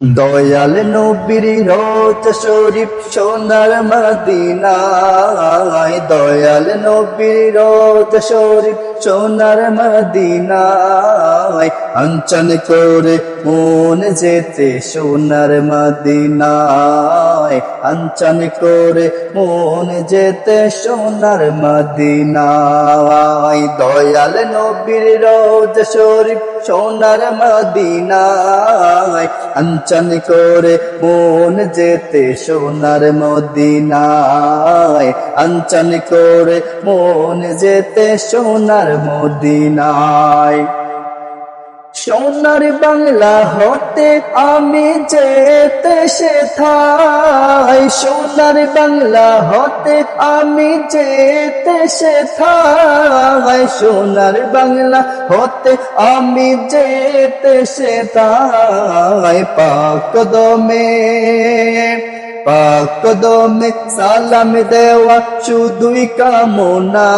দয়াল নবীর রত শরীফ সোনার মদিনায়। দয়াল নবীর রত শরীফ সোনার মদিনায়। অঞ্চন করে মন যেতে সোনার মদিনায় অঞ্চন করে মন যেতে সোনার মদিনায়। দয়াল নবীর রোজ শরীফ সোনার মদিনায় অঞ্চন করে মন যেতে সোনার মদিনায়। অঞ্চন করে মন যেতে সোনার মদিনায়। সোনার বাংলা হতে আমি যেতে সেথায় সোনার বাংলা হতে আমি যেতে সেথায় সোনার বাংলা হতে আমি যেতে সেথায় পাক দমে। পাক দমে সালাম দেওয়া শুধুই কামনা।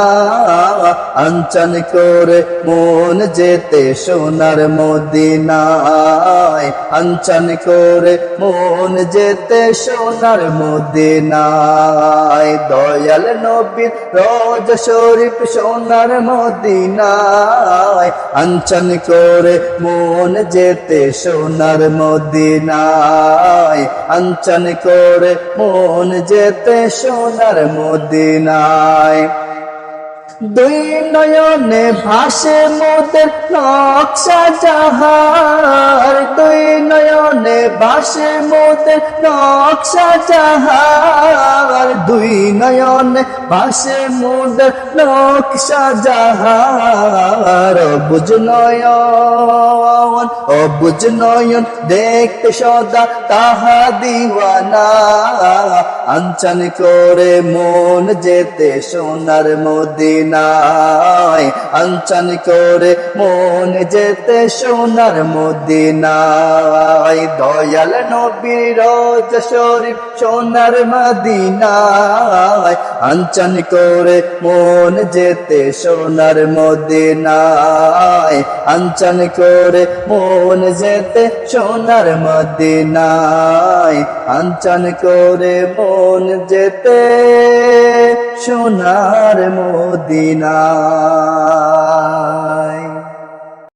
আঞ্চন করে মন যেতে সোনার মদিনায়। আঞ্চন করে মন যেতে সোনার মদিনায়। দয়াল নবীর রোজ শরীফ সোনার মদিনায়। আঞ্চন করে মন যেতে সোনার মদিনায়। আঞ্চন করে মন যেতে সোনার মদিনায়। দুই নয়নে ভাসে মোদের নকশা জাহার। দুই নয়নে ভাসে মোদের নকশা জাহার। দুই নয়নে ভাসে মোদের নকশা জাহার। বুঝ নয়ন অবুঝ নয়ন, দেখতে সদা তাহা দিওয়ানা। আঞ্চন করে মন যেতে সোনার মদিনায়। আঞ্চন করে মন যেতে সোনার মদিনায়। দয়াল নবীর রোজ শরীফ সোনার মদিনায়। আঞ্চন করে মন যেতে সোনার মদিনায়। আঞ্চন করে মন যেতে সোনার মদিনায়। আঞ্চন করে মন যেতে সোনার মদিনায়।